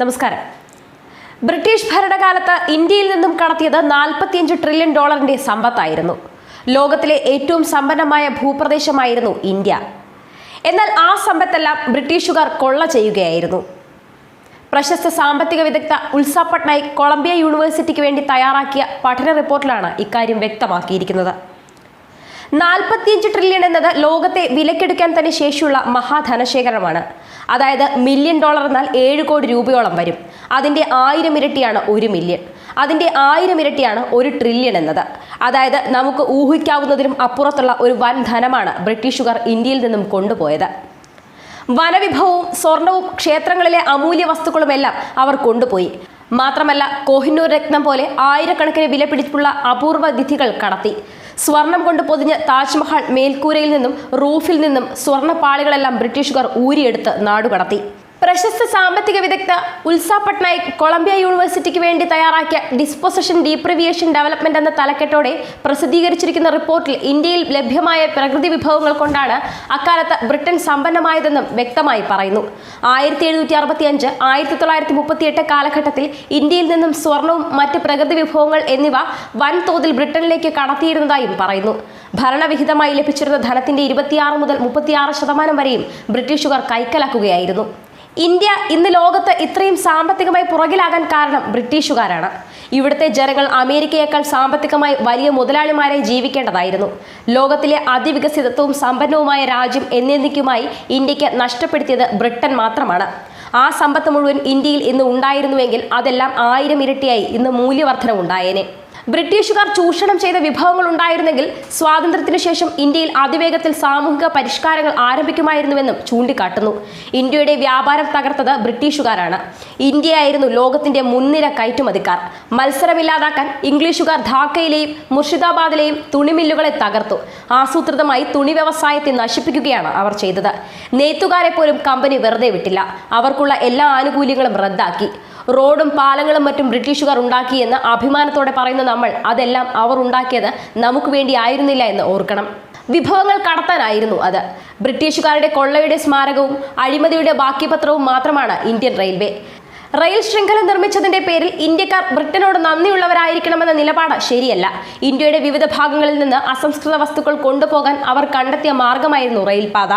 നമസ്കാരം. ബ്രിട്ടീഷ് ഭരണകാലത്ത് ഇന്ത്യയിൽ നിന്നും കടത്തിയത് നാൽപ്പത്തിയഞ്ച് ട്രില്യൺ ഡോളറിന്റെ സമ്പത്തായിരുന്നു. ലോകത്തിലെ ഏറ്റവും സമ്പന്നമായ ഭൂപ്രദേശമായിരുന്നു ഇന്ത്യ. എന്നാൽ ആ സമ്പത്തെല്ലാം ബ്രിട്ടീഷുകാർ കൊള്ള ചെയ്യുകയായിരുന്നു. പ്രശസ്ത സാമ്പത്തിക വിദഗ്ധ ഉത്സ പട്നായിക് കൊളംബിയ യൂണിവേഴ്സിറ്റിക്ക് വേണ്ടി തയ്യാറാക്കിയ പഠന റിപ്പോർട്ടിലാണ് ഇക്കാര്യം വ്യക്തമാക്കിയിരിക്കുന്നത്. നാൽപ്പത്തിയഞ്ച് ട്രില്യൺ എന്നത് ലോകത്തെ വിലക്കെടുക്കാൻ തന്നെ ശേഷിയുള്ള മഹാധനശേഖരമാണ്. അതായത് മില്യൺ ഡോളർ എന്നാൽ ഏഴ് കോടി രൂപയോളം വരും. അതിന്റെ ആയിരം ഇരട്ടിയാണ് ഒരു മില്യൺ അതിന്റെ ആയിരം ഇരട്ടിയാണ് ഒരു ട്രില്യൺ എന്നത്. അതായത് നമുക്ക് ഊഹിക്കാവുന്നതിനും അപ്പുറത്തുള്ള ഒരു വൻ ധനമാണ് ബ്രിട്ടീഷുകാർ ഇന്ത്യയിൽ നിന്നും കൊണ്ടുപോയത്. വനവിഭവവും സ്വർണവും ക്ഷേത്രങ്ങളിലെ അമൂല്യ വസ്തുക്കളുമെല്ലാം അവർ കൊണ്ടുപോയി. മാത്രമല്ല കോഹിന്നൂർ രത്നം പോലെ ആയിരക്കണക്കിന് വില പിടിച്ചുള്ള അപൂർവ വിധികൾ കടത്തി. സ്വർണം കൊണ്ട് പൊതിഞ്ഞ താജ്മഹൽ മേൽക്കൂരയിൽ നിന്നും റൂഫിൽ നിന്നും സ്വർണപ്പാളികളെല്ലാം ബ്രിട്ടീഷുകാർ ഊരിയെടുത്ത് നാടുകടത്തി. പ്രശസ്ത സാമ്പത്തിക വിദഗ്ധ ഉത്സ പട്നായിക് കൊളംബിയ യൂണിവേഴ്സിറ്റിക്ക് വേണ്ടി തയ്യാറാക്കിയ ഡിസ്പോസിഷൻ ഡീപ്രിവിയേഷൻ ഡെവലപ്മെന്റ് എന്ന തലക്കെട്ടോടെ പ്രസിദ്ധീകരിച്ചിരിക്കുന്ന റിപ്പോർട്ടിൽ ഇന്ത്യയിൽ ലഭ്യമായ പ്രകൃതി വിഭവങ്ങൾ കൊണ്ടാണ് അക്കാലത്ത് ബ്രിട്ടൻ സമ്പന്നമായതെന്നും വ്യക്തമായി പറയുന്നു. ആയിരത്തി എഴുന്നൂറ്റി അറുപത്തി അഞ്ച് ആയിരത്തി തൊള്ളായിരത്തി മുപ്പത്തി എട്ട് കാലഘട്ടത്തിൽ ഇന്ത്യയിൽ നിന്നും സ്വർണവും മറ്റ് പ്രകൃതി വിഭവങ്ങൾ എന്നിവ വൻതോതിൽ ബ്രിട്ടനിലേക്ക് കടത്തിയിരുന്നതായും പറയുന്നു. ഭരണവിഹിതമായി ലഭിച്ചിരുന്ന ധനത്തിന്റെ ഇരുപത്തിയാറ് മുതൽ മുപ്പത്തിയാറ് ശതമാനം വരെയും ബ്രിട്ടീഷുകാർ കൈക്കലാക്കുകയായിരുന്നു. ഇന്ത്യ ഇന്ന് ലോകത്ത് ഇത്രയും സാമ്പത്തികമായി പുറകിലാകാൻ കാരണം ബ്രിട്ടീഷുകാരാണ്. ഇവിടുത്തെ ജനങ്ങൾ അമേരിക്കയേക്കാൾ സാമ്പത്തികമായി വലിയ മുതലാളിമാരെ ജീവിക്കേണ്ടതായിരുന്നു. ലോകത്തിലെ അതിവികസിതത്വവും സമ്പന്നവുമായ രാജ്യം എന്നിവയ്ക്കുമായി ഇന്ത്യയ്ക്ക് നഷ്ടപ്പെടുത്തിയത് ബ്രിട്ടൻ മാത്രമാണ്. ആ സമ്പത്ത് മുഴുവൻ ഇന്ത്യയിൽ ഇന്ന് ഉണ്ടായിരുന്നുവെങ്കിൽ അതെല്ലാം ആയിരം ഇരട്ടിയായി ഇന്ന് മൂല്യവർദ്ധന ഉണ്ടായേനെ ബ്രിട്ടീഷുകാർ ചൂഷണം ചെയ്ത വിഭവങ്ങൾ ഉണ്ടായിരുന്നെങ്കിൽ സ്വാതന്ത്ര്യത്തിന് ശേഷം ഇന്ത്യയിൽ അതിവേഗത്തിൽ സാമൂഹിക പരിഷ്കാരങ്ങൾ ആരംഭിക്കുമായിരുന്നുവെന്നും ചൂണ്ടിക്കാട്ടുന്നു. ഇന്ത്യയുടെ വ്യാപാരം തകർത്തത് ബ്രിട്ടീഷുകാരാണ്. ഇന്ത്യയായിരുന്നു ലോകത്തിന്റെ മുൻനിര കയറ്റുമതിക്കാർ. മത്സരമില്ലാതാക്കാൻ ഇംഗ്ലീഷുകാർ ധാക്കയിലെയും മുർഷിദാബാദിലെയും തുണിമില്ലുകളെ തകർത്തു. ആസൂത്രിതമായി തുണി വ്യവസായത്തെ നശിപ്പിക്കുകയാണ് അവർ ചെയ്തത്. നെയ്ത്തുകാരെ പോലും കമ്പനി വെറുതെ വിട്ടില്ല. അവർക്കുള്ള എല്ലാ ആനുകൂല്യങ്ങളും റദ്ദാക്കി. റോഡും പാലങ്ങളും മറ്റും ബ്രിട്ടീഷുകാർ ഉണ്ടാക്കിയെന്ന് അഭിമാനത്തോടെ പറയുന്ന നമ്മൾ അതെല്ലാം അവർ ഉണ്ടാക്കിയത് നമുക്ക് വേണ്ടി ആയിരുന്നില്ല എന്ന് ഓർക്കണം. വിഭവങ്ങൾ കടത്താനായിരുന്നു അത്. ബ്രിട്ടീഷുകാരുടെ കൊള്ളയുടെ സ്മാരകവും അഴിമതിയുടെ ബാക്കിപത്രവും മാത്രമാണ് ഇന്ത്യൻ റെയിൽവേ. റെയിൽ ശൃംഖല നിർമ്മിച്ചതിന്റെ പേരിൽ ഇന്ത്യക്കാർ ബ്രിട്ടനോട് നന്ദിയുള്ളവരായിരിക്കണമെന്ന നിലപാട് ശരിയല്ല. ഇന്ത്യയുടെ വിവിധ ഭാഗങ്ങളിൽ നിന്ന് അസംസ്കൃത വസ്തുക്കൾ കൊണ്ടുപോകാൻ അവർ കണ്ടെത്തിയ മാർഗമായിരുന്നു റെയിൽപാത.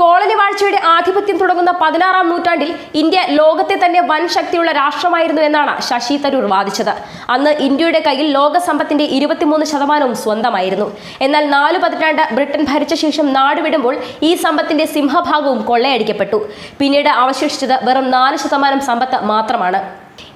കോളനി വാഴ്ചയുടെ ആധിപത്യം തുടങ്ങുന്ന പതിനാറാം നൂറ്റാണ്ടിൽ ഇന്ത്യ ലോകത്തെ തന്നെ വൻ ശക്തിയുള്ള രാഷ്ട്രമായിരുന്നു എന്നാണ് ശശി തരൂർ വാദിച്ചത്. അന്ന് ഇന്ത്യയുടെ കയ്യിൽ ലോക സമ്പത്തിന്റെ ഇരുപത്തിമൂന്ന് ശതമാനവും സ്വന്തമായിരുന്നു. എന്നാൽ നാലു പതിറ്റാണ്ട് ബ്രിട്ടൻ ഭരിച്ച ശേഷം നാടുവിടുമ്പോൾ ഈ സമ്പത്തിന്റെ സിംഹഭാഗവും കൊള്ളയടിക്കപ്പെട്ടു. പിന്നീട് അവശേഷിച്ചത് വെറും നാല് ശതമാനം സമ്പത്ത് മാത്രമാണ്.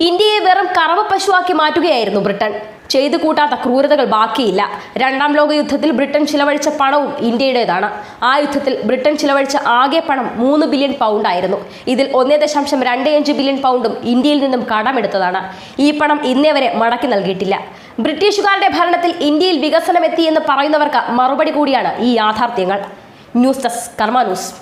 ഇന്ത്യയെ വെറും കറവ പശുവാക്കി മാറ്റുകയായിരുന്നു ബ്രിട്ടൻ. ചെയ്തു കൂട്ടാത്ത ക്രൂരതകൾ ബാക്കിയില്ല. രണ്ടാം ലോക യുദ്ധത്തിൽ ബ്രിട്ടൻ ചിലവഴിച്ച പണവും ഇന്ത്യയുടേതാണ്. ആ യുദ്ധത്തിൽ ബ്രിട്ടൻ ചിലവഴിച്ച ആകെ പണം മൂന്ന് ബില്യൺ പൗണ്ട് ആയിരുന്നു. ഇതിൽ ഒന്നേ ദശാംശം രണ്ട് അഞ്ച് ബില്യൺ പൗണ്ടും ഇന്ത്യയിൽ നിന്നും കടമെടുത്തതാണ്. ഈ പണം ഇന്നേ വരെ മടക്കി നൽകിയിട്ടില്ല. ബ്രിട്ടീഷുകാരുടെ ഭരണത്തിൽ ഇന്ത്യയിൽ വികസനം എത്തി എന്ന് പറയുന്നവർക്ക് മറുപടി കൂടിയാണ് ഈ യാഥാർത്ഥ്യങ്ങൾ. News desk Karma news.